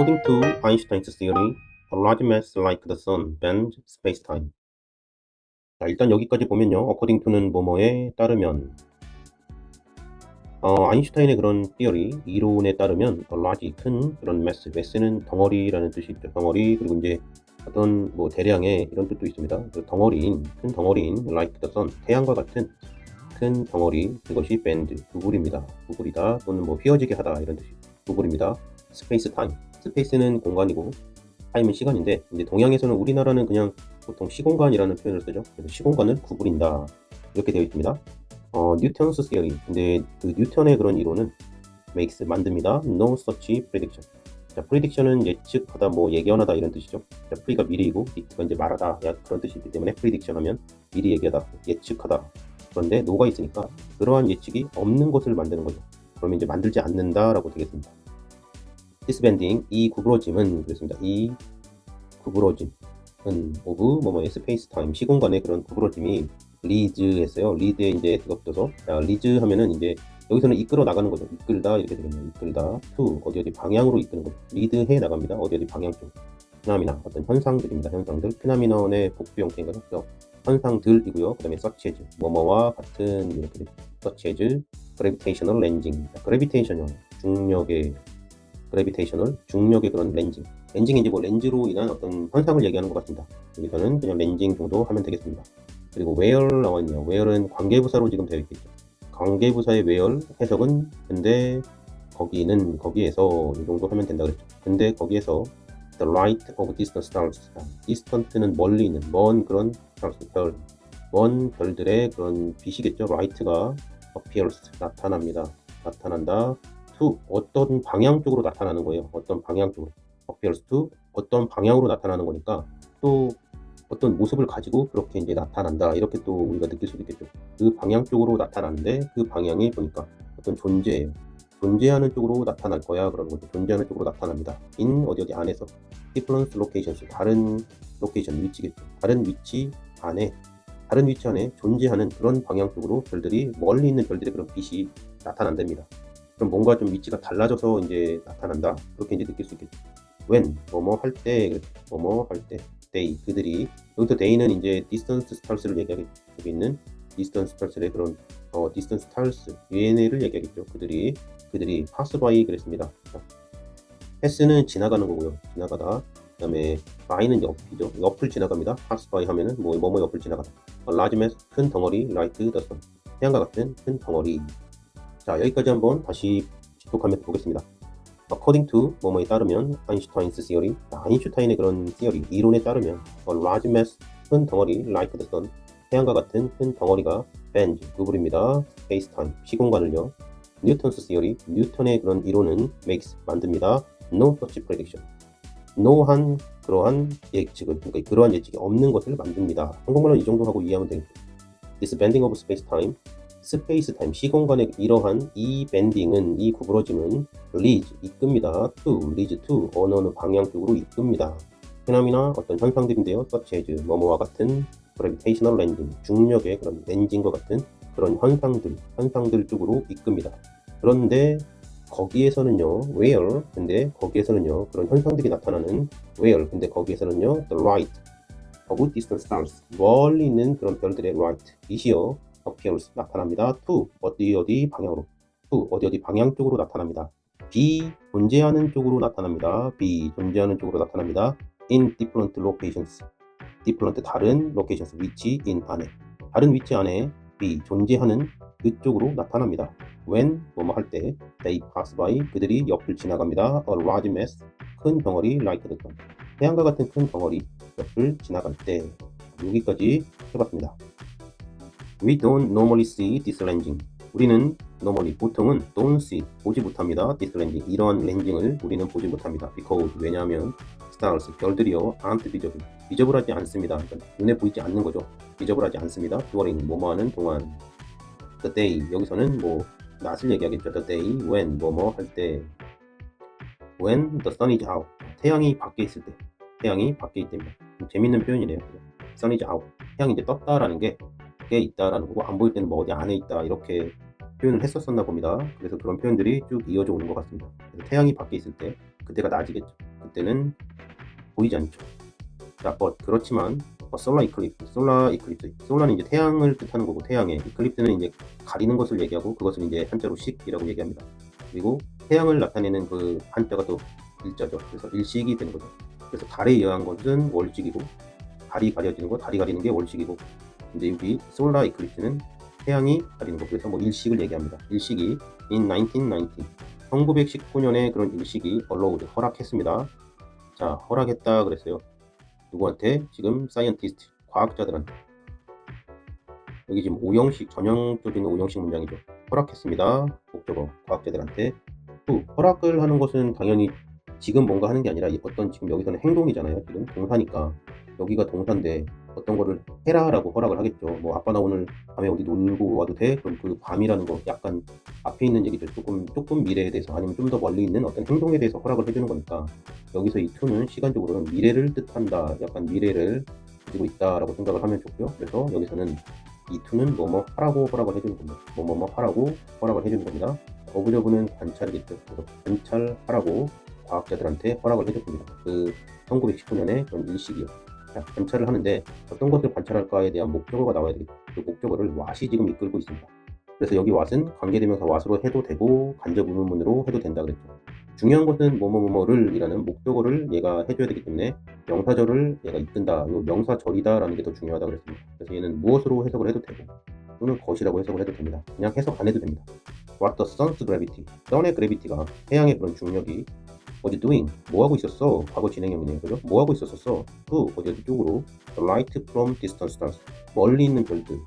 According to Einstein's theory, a large mass like the sun bends space-time. 자, 일단 여기까지 보면요. according to는 뭐뭐에 따르면 어, 아인슈타인의 그런 theory, 이론에 따르면 a large, 큰 그런 mass, mass는 덩어리라는 뜻이 있죠. 덩어리, 그리고 이제 어떤 뭐 대량의 이런 뜻도 있습니다. 그 덩어리인, 큰 덩어리인 like the sun, 태양과 같은 큰 덩어리, 그것이 bend, 구불입니다. 구불이다 또는 뭐 휘어지게 하다 이런 뜻이 구불입니다. space time, 스 페이스는 공간이고 타임은 시간인데 이제 동양에서는 우리나라는 그냥 보통 시공간이라는 표현을 쓰죠. 그래서 시공간을 구부린다 이렇게 되어 있습니다. 어, 뉴턴스 theory. 근데 그 뉴턴의 그런 이론은 makes 만듭니다. No such prediction. 자, prediction은 예측하다, 뭐 예견하다 이런 뜻이죠. 자, pre가 미리이고 dict가 이제 말하다 야, 그런 뜻이기 때문에 prediction 하면 미리 얘기하다, 예측하다. 그런데 no가 있으니까 그러한 예측이 없는 것을 만드는 거죠. 그러면 이제 만들지 않는다라고 되겠습니다. Disbanding 이 구부러짐은 그렇습니다. 이 구부러짐은 오브 뭐뭐 스페이스 타임 시공간의 그런 구부러짐이 리즈했어요. 리드에 이제 자, 리즈 하면은 이제 여기서는 이끌어 나가는 거죠. 이끌다 이렇게 되겠네요. 이끌다 to 어디 어디 방향으로 이끄는 거죠. 리드해 나갑니다. 어디 어디 방향 쪽. 피나미나 어떤 현상들입니다. 현상들 피나미넌의 복수 형태인가 죠 현상들이고요. 그 다음에 서치즈 뭐뭐와 같은 이렇게. 서치즈 그래비테이셔널 렌징 그래비테이션이요. 중력의 그래비테이셔널 중력의 그런 렌징 이제 뭐 렌즈로 인한 어떤 현상을 얘기하는 것 같습니다. 여기서는 그냥 렌징 정도 하면 되겠습니다. 그리고 where 나왔네요. where는 관계부사로 지금 되어 있겠죠. 관계부사의 where 해석은 근데 거기는 거기에서 이 정도 하면 된다 그랬죠. 근데 거기에서 the light of distant stars. distant는 멀리 있는 먼 그런 stars 별, 먼 별들의 그런 빛이겠죠. light가 appears 나타납니다. 나타난다. To 어떤 방향 쪽으로 나타나는 거예요. 어떤 방향 쪽으로. appears to 어떤 방향으로 나타나는 거니까 또 어떤 모습을 가지고 그렇게 이제 나타난다 이렇게 또 우리가 느낄 수도 있겠죠. 그 방향 쪽으로 나타나는데 그 방향이 보니까 어떤 존재예요. 존재하는 쪽으로 나타날 거야 그러는 거죠. 존재하는 쪽으로 나타납니다. in 어디 어디 안에서 different locations 다른 로케이션 위치겠죠. 다른 위치 안에 다른 위치 안에 존재하는 그런 방향 쪽으로 별들이 멀리 있는 별들의 그런 빛이 나타난답니다. 그럼 뭔가 좀 위치가 달라져서 이제 나타난다 그렇게 이제 느낄 수 있겠죠. when 뭐뭐 할 때 뭐뭐 할때 day 그들이 여기서 day는 이제 distance stars를 얘기하고 있는 distance stars의 그런 어 distance stars 얘네를 얘기하겠죠. 그들이 그들이 pass by 그랬습니다. pass는 지나가는 거고요. 지나가다. 그 다음에 by는 옆이죠. 옆을 지나갑니다. pass by 하면은 뭐 뭐뭐 옆을 지나가다. large mass 큰 덩어리 like the sun 태양과 같은 큰 덩어리. 자 여기까지 한번 다시 집독하면서 보겠습니다. according to 뭐뭐에 따르면 아인슈타인스 theory 아인슈타인의 그런 theory 이론에 따르면 a large mass 큰 덩어리 like the sun 태양과 같은 큰 덩어리가 bend 구부립니다. Space time 시공간을요. 뉴턴스 theory 뉴턴의 그런 이론은 makes 만듭니다. No such prediction. No한 그러한 예측을 그러니까 그러한 예측이 없는 것을 만듭니다. 한국말로 이 정도 하고 이해하면 되겠죠 this bending of space time 스페이스 타임 시공간의 이러한 이 밴딩은 이 구부러짐은 leads 이끕니다. to leads to 어느 어느 방향 쪽으로 이끕니다. 페나미나 어떤 현상들인데요. as 뭐뭐와 같은 gravitational lensing 중력의 그런 렌징과 같은 그런 현상들 현상들 쪽으로 이끕니다. 그런데 거기에서는요 where 근데 거기에서는요 그런 현상들이 나타나는 where 근데 거기에서는요 the light of distant stars 멀리 있는 그런 별들의 light 이시요 appears 나타납니다. to 어디 어디 방향으로 to 어디 어디 방향 쪽으로 나타납니다. be 존재하는 쪽으로 나타납니다. be 존재하는 쪽으로 나타납니다. in different locations different 다른 locations 위치 in 안에 다른 위치 안에 be 존재하는 그쪽으로 나타납니다. when 뭐뭐 할 때 they pass by 그들이 옆을 지나갑니다. a large mass 큰 덩어리 like the sun 태양과 같은 큰 덩어리 옆을 지나갈 때 여기까지 해봤습니다. We don't normally see this lensing. 우리는 normally 보통은 don't see 보지 못합니다. this lensing 이러한 렌징을 우리는 보지 못합니다. because 왜냐하면 stars 별들이요 aren't visible 비저블하지 않습니다. 그러니까 눈에 보이지 않는 거죠. 비저블하지 않습니다. during 뭐뭐하는 동안 the day 여기서는 뭐 낮을 얘기하겠죠. the day when 뭐뭐 할 때 when the sun is out 태양이 밖에 있을 때 태양이 밖에 때 재밌는 표현이네요. sun is out 태양이 이제 떴다라는 게 밖에 있다라는 거고 안 보일 때는 뭐 어디 안에 있다 이렇게 표현을 했었었나 봅니다. 그래서 그런 표현들이 쭉 이어져 오는 것 같습니다. 태양이 밖에 있을 때 그때가 낮이겠죠. 그때는 보이지 않죠. 자, but 그렇지만 어, 솔라 이클립스, 솔라 이클립스, 솔라는 이제 태양을 뜻하는 거고 태양에 이클립스는 이제 가리는 것을 얘기하고 그것을 이제 한자로 식이라고 얘기합니다. 그리고 태양을 나타내는 그 한자가 또 일자죠. 그래서 일식이 되는 거죠. 그래서 달에 의한 것은 월식이고 달이 가려지는 거, 달이 가리는 게 월식이고 근데 여기 솔라 이클립스는 태양이 가리는 거 그래서 뭐 일식을 얘기합니다. 일식이 in 1990 1919년에 그런 일식이 allowed 허락했습니다. 자 허락했다 그랬어요. 누구한테? 지금 사이언티스트 과학자들한테 여기 지금 오형식 전형적인 오형식 문장이죠. 허락했습니다. 목적어 과학자들한테 후 허락을 하는 것은 당연히 지금 뭔가 하는 게 아니라 어떤 지금 여기서는 행동이잖아요. 지금 동사니까 여기가 동사인데 어떤 거를 해라라고 허락을 하겠죠. 뭐 아빠 나 오늘 밤에 어디 놀고 와도 돼? 그럼 그 밤이라는 거 약간 앞에 있는 얘기죠. 조금 조금 미래에 대해서 아니면 좀 더 멀리 있는 어떤 행동에 대해서 허락을 해주는 거니까 여기서 이 to는 시간적으로는 미래를 뜻한다. 약간 미래를 가지고 있다라고 생각을 하면 좋고요. 그래서 여기서는 이 to는 뭐뭐 하라고 허락을 해주는 겁니다. 뭐뭐뭐 하라고 허락을 해주는 겁니다. 어부저부는 관찰이겠죠. 그래서 관찰하라고 과학자들한테 허락을 해줬습니다. 그 1919년에 그런 일식이요. 자, 관찰을 하는데 어떤 것을 관찰할까에 대한 목적어가 나와야 되겠죠. 그 목적어를 what이 지금 이끌고 있습니다. 그래서 여기 what은 관계대명사 what으로 해도 되고 간접 의문문으로 해도 된다 그랬죠. 중요한 것은 뭐뭐뭐뭐를 이라는 목적어를 얘가 해줘야 되기 때문에 명사절을 얘가 이끈다. 요 명사절이다라는 게 더 중요하다 그랬습니다. 그래서 얘는 무엇으로 해석을 해도 되고 또는 것이라고 해석을 해도 됩니다. 그냥 해석 안 해도 됩니다. What the sun's gravity? sun의 gravity가 태양의 그런 중력이 What you doing? 뭐 하고 있었어? 과거 진행형이네요. 그죠? 뭐 하고 있었었어? 그 어디 어디 쪽으로 The light from distant stars. 멀리 있는 별들.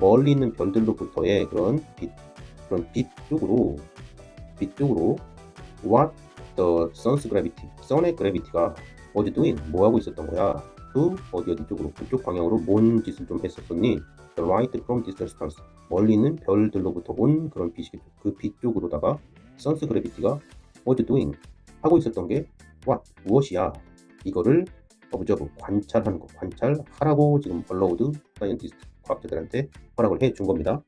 멀리 있는 별들로부터의 그런 빛 그런 빛 쪽으로 빛 쪽으로 What the sun's gravity? sun의 gravity가 you doing? 뭐 하고 있었던 거야? 그 어디 어디 쪽으로 그쪽 방향으로 뭔 짓을 좀 했었었니? The light from distant stars. 멀리 있는 별들로부터 온 그런 빛이겠죠. 그 빛 쪽으로다가 sun's gravity가 What you doing? 하고 있었던 게 what 무엇이야 이거를 observe 관찰하는 거 관찰하라고 지금 allowed scientist 과학자들한테 허락을 해 준 겁니다.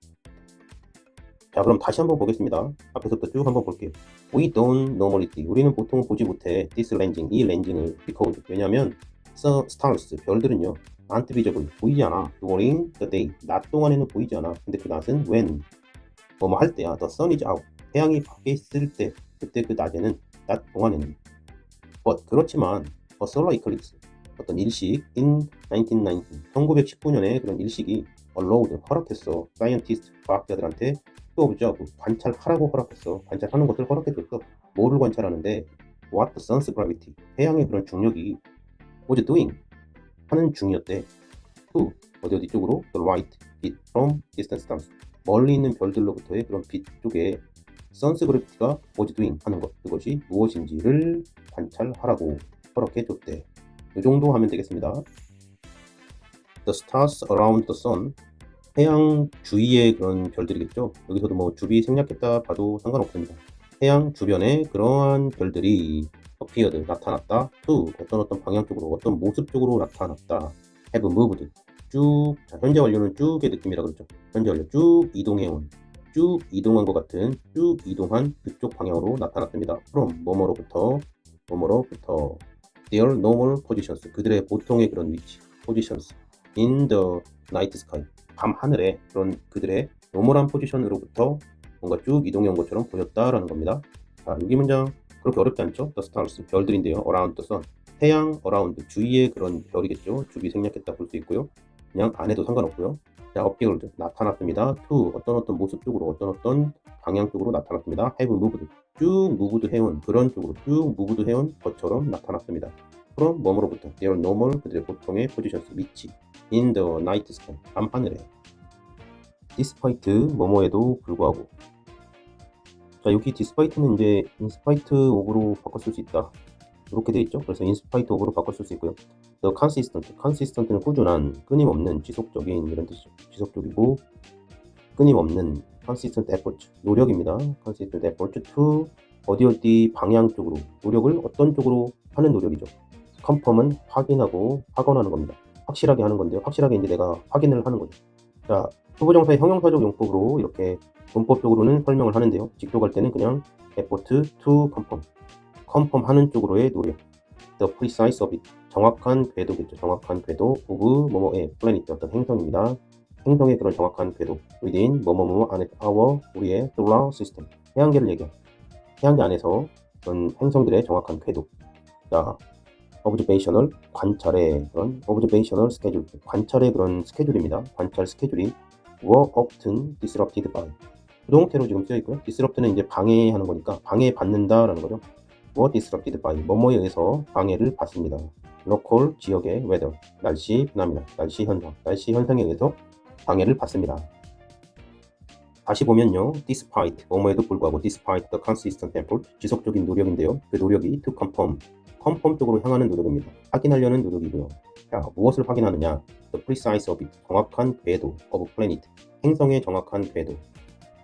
자 그럼 다시 한번 보겠습니다. 앞에서부터 쭉 한번 볼게요. We don't normally see. 우리는 보통 보지 못해 this landing 이 랜딩을 because 왜냐하면 stars 별들은요 aren't visible 보이지 않아 during the day 낮 동안에는 보이지 않아. 근데 그 낮은 when 뭐뭐 할 때야 the sun is out 태양이 밖에 있을 때 그때 그 낮에는 낮 동안에는. but 그렇지만 a solar eclipse 어떤 일식 in 1919 1919년에 그런 일식이 allowed 허락했어. Scientist 과학자들한테 또 observe 관찰하라고 허락했어. 관찰하는 것을 허락해줬어 뭐를 관찰하는데? What the sun's gravity? 태양의 그런 중력이 was doing? 하는 중이었대. to 어디 어디 쪽으로? The light 빛 from distant stars 멀리 있는 별들로부터의 그런 빛 쪽에 선스 그래피티가 doing 하는 것 그것이 무엇인지를 관찰하라고 허락해 줬대. 이 정도 하면 되겠습니다. The stars around the sun 태양 주위의 그런 별들이겠죠. 여기서도 뭐 주비 생략했다 봐도 상관없습니다. 태양 주변에 그러한 별들이 appeared 나타났다. to 어떤 어떤 방향 쪽으로 어떤 모습 쪽으로 나타났다. have moved 쭉 자, 현재 완료는 쭉의 느낌이라 그러죠. 현재 완료 쭉 이동해온 쭉 이동한 것 같은 쭉 이동한 그쪽 방향으로 나타났습니다. from 뭐뭐로부터 뭐뭐로부터 their normal positions 그들의 보통의 그런 위치 positions in the night sky 밤 하늘에 그런 그들의 노멀한 포지션으로부터 뭔가 쭉 이동해 온 것처럼 보였다라는 겁니다. 자, 여기 문장 그렇게 어렵지 않죠? The stars 별들인데요. around the sun 태양 around 주위의 그런 별이겠죠. 주위 생략했다 볼 수 있고요. 그냥 안 해도 상관없고요. 자, appeared 나타났습니다. to 어떤 어떤 모습 쪽으로 어떤 어떤 방향 쪽으로 나타났습니다. have moved 쭉 moved 해온 그런 쪽으로 쭉 moved 해온 것처럼 나타났습니다. from 뭐뭐로부터. Their normal 그들의 보통의 positions. 위치. In the night sky. 밤 하늘에. Despite 뭐뭐에도 불구하고. 자 여기 despite는 이제 of로 바꿔 쓸 수 있다 이렇게 돼 있죠. 그래서 of로 바꿔 쓸수 있고요. the consistent consistent는 꾸준한 끊임없는 지속적인 이런 뜻이죠. 지속적이고 끊임없는 consistent effort 노력입니다. consistent effort to 어디 어디 방향 쪽으로 노력을 어떤 쪽으로 하는 노력이죠. 컨펌은 확인하고 확언하는 겁니다. 확실하게 하는 건데요. 확실하게 이제 내가 확인을 하는 거죠. 자, 투부정사의 형용사적 용법으로 이렇게 문법적으로는 설명을 하는데요. 직독할 때는 그냥 effort confirm 하는 쪽으로의 노력. the precise of it. 정확한 궤도겠죠. 정확한 궤도 of 뭐뭐의 planet 어떤 행성입니다. 행성의 그런 정확한 궤도 within 뭐뭐뭐 안에 our 우리의 solar system 태양계를 얘기해. 태양계 안에서 그런 행성들의 정확한 궤도. 자, observational 관찰의 그런 observational schedule 관찰의 그런 스케줄입니다. 관찰 스케줄이 were often disrupted by 부동태로 지금 쓰여 있고요. disrupt는 이제 방해하는 거니까 방해받는다라는 거죠. Were disrupted by 뭐뭐에 의해서 방해를 받습니다. local 지역의 weather 날씨 변화입니다. 날씨 현상 날씨 현상에 의해서 방해를 받습니다. 다시 보면요, despite 뭐뭐에도 불구하고 despite the consistent effort 지속적인 노력인데요. 그 노력이 to confirm 컨펌 쪽으로 향하는 노력입니다. 확인하려는 노력이고요. 자, 무엇을 확인하느냐? The precise of it, 정확한 궤도 of planet, 행성의 정확한 궤도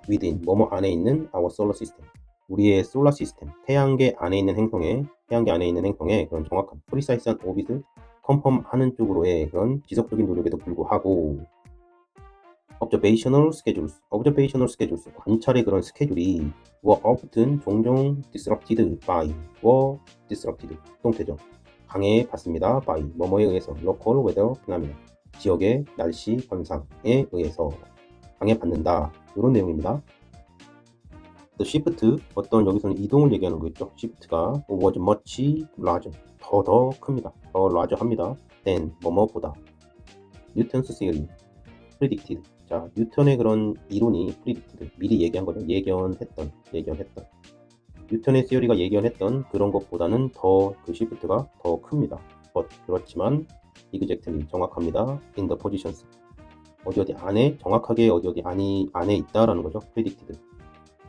within 뭐뭐 안에 있는 our solar system, 우리의 솔라 시스템, 태양계 안에 있는 행성에 태양계 안에 있는 행성에 그런 정확한 프리사이스한 오빗을 컨펌하는 쪽으로의 그런 지속적인 노력에도 불구하고 observational schedules, observational schedules, 관찰의 그런 스케줄이 were often 종종 disrupted by, were disrupted, 동태죠. 방해받습니다. by, 뭐뭐에 의해서, local weather phenomena, 지역의 날씨 현상에 의해서 방해받는다. 이런 내용입니다. Shift, 어떤 여기서는 이동을 얘기하는 거겠죠. shift가 was much larger, 더더 큽니다. 더 larger 합니다. than, 뭐뭐보다. Newton's theory, predicted, 자, 뉴턴의 그런 이론이 프리딕티드 미리 얘기한 거죠. 예견했던, 예견했던. 뉴턴의 시어리가 예견했던 그런 것보다는 더그 시프트가 더 큽니다. but 그렇지만 exactly 정확합니다. in the positions 어디 어디 안에 정확하게 어디 어디 안이 안에 있다라는 거죠. predicted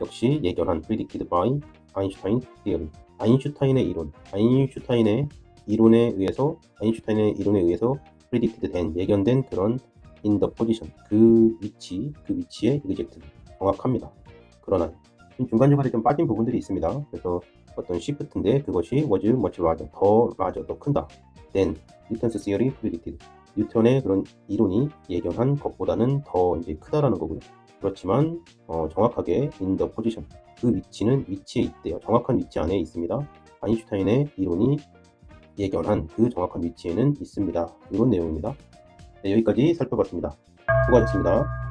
역시 예견한 predicted by 아인슈타인 theory 아인슈타인의 이론 아인슈타인의 이론에 의해서 아인슈타인의 이론에 의해서 predicted 된 예견된 그런 in the position 그 위치 그 위치의 exact 정확합니다. 그러나 좀 중간중간에 좀 빠진 부분들이 있습니다. 그래서 어떤 shift인데 그것이 was much larger 더 larger 더 큰다. then Newton's theory predicted 뉴턴의 그런 이론이 예견한 것보다는 더 이제 크다라는 거고요. 그렇지만 어, 정확하게 the position 그 위치는 위치에 있대요. 정확한 위치 안에 있습니다. 아인슈타인의 이론이 예견한 그 정확한 위치에는 있습니다. 이런 내용입니다. 네, 여기까지 살펴봤습니다. 수고하셨습니다.